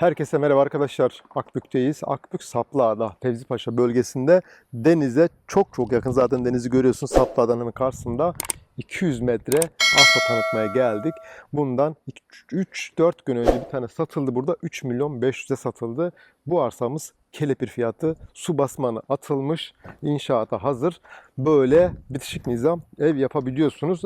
Herkese merhaba arkadaşlar. Akbük'teyiz. Akbük Saplağ'da, Fevzipaşa bölgesinde denize çok çok yakın. Zaten denizi görüyorsun Saplağ'dan hemen karşısında. 200 metre arsa tanıtmaya geldik. Bundan 3-4 gün önce bir tane satıldı burada. 3 milyon 500'e satıldı. Bu arsamız kelepir fiyatı. Su basmanı atılmış. inşaata hazır. Böyle bitişik nizam ev yapabiliyorsunuz.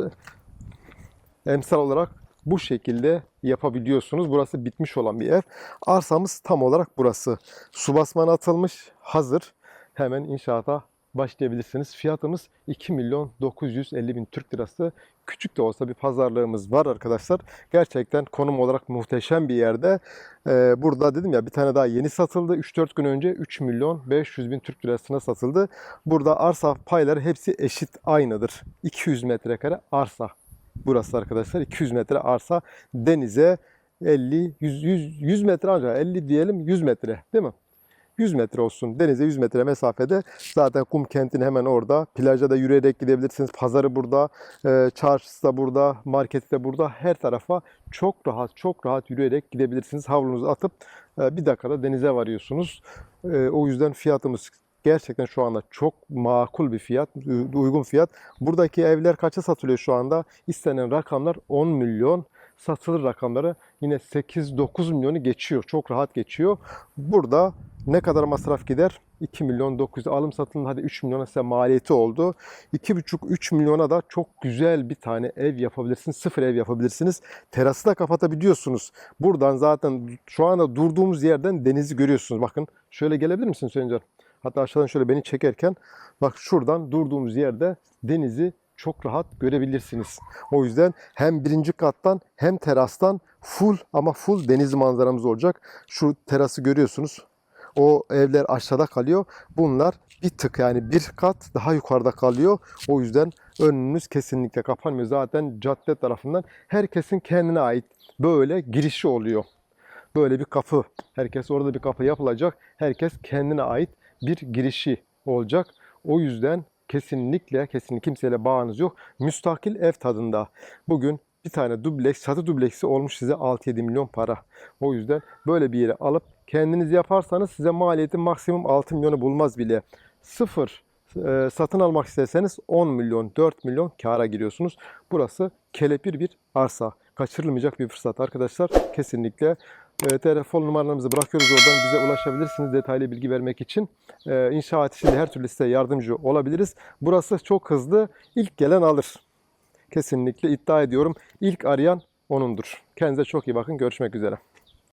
Emsal olarak bu şekilde yapabiliyorsunuz. Burası bitmiş olan bir ev. Arsamız tam olarak burası. Su basmanı atılmış, hazır. Hemen inşaata başlayabilirsiniz. Fiyatımız 2 milyon 950 bin Türk lirası. Küçük de olsa bir pazarlığımız var arkadaşlar. Gerçekten konum olarak muhteşem bir yerde. Ee, burada dedim ya bir tane daha yeni satıldı. 3-4 gün önce 3 milyon 500 bin Türk lirasına satıldı. Burada arsa payları hepsi eşit aynıdır. 200 metrekare arsa. Burası arkadaşlar 200 metre arsa denize 50 100 100, 100 metre ancak 50 diyelim 100 metre değil mi? 100 metre olsun. Denize 100 metre mesafede. Zaten kum kentin hemen orada. Plaja da yürüyerek gidebilirsiniz. Pazarı burada. E, çarşısı da burada. Marketi de burada. Her tarafa çok rahat, çok rahat yürüyerek gidebilirsiniz. Havlunuzu atıp e, bir dakikada denize varıyorsunuz. E, o yüzden fiyatımız gerçekten şu anda çok makul bir fiyat, uygun fiyat. Buradaki evler kaça satılıyor şu anda? İstenen rakamlar 10 milyon. Satılır rakamları yine 8-9 milyonu geçiyor. Çok rahat geçiyor. Burada ne kadar masraf gider? 2 milyon 900 alım satımın hadi 3 milyona size maliyeti oldu. 2,5-3 milyona da çok güzel bir tane ev yapabilirsiniz. Sıfır ev yapabilirsiniz. Terası da kapatabiliyorsunuz. Buradan zaten şu anda durduğumuz yerden denizi görüyorsunuz. Bakın şöyle gelebilir misiniz Can? Hatta aşağıdan şöyle beni çekerken bak şuradan durduğumuz yerde denizi çok rahat görebilirsiniz. O yüzden hem birinci kattan hem terastan full ama full deniz manzaramız olacak. Şu terası görüyorsunuz. O evler aşağıda kalıyor. Bunlar bir tık yani bir kat daha yukarıda kalıyor. O yüzden önünüz kesinlikle kapanmıyor. Zaten cadde tarafından herkesin kendine ait böyle girişi oluyor. Böyle bir kapı. Herkes orada bir kapı yapılacak. Herkes kendine ait bir girişi olacak. O yüzden kesinlikle kesinlikle kimseyle bağınız yok. Müstakil ev tadında. Bugün bir tane dubleks, çatı dubleksi olmuş size 6-7 milyon para. O yüzden böyle bir yere alıp kendiniz yaparsanız size maliyeti maksimum 6 milyonu bulmaz bile. Sıfır e, satın almak isterseniz 10 milyon, 4 milyon kâra giriyorsunuz. Burası kelepir bir arsa. Kaçırılmayacak bir fırsat arkadaşlar. Kesinlikle e, telefon numaralarımızı bırakıyoruz oradan bize ulaşabilirsiniz detaylı bilgi vermek için. E, inşaat işinde her türlü size yardımcı olabiliriz. Burası çok hızlı. İlk gelen alır. Kesinlikle iddia ediyorum. İlk arayan onundur. Kendinize çok iyi bakın. Görüşmek üzere.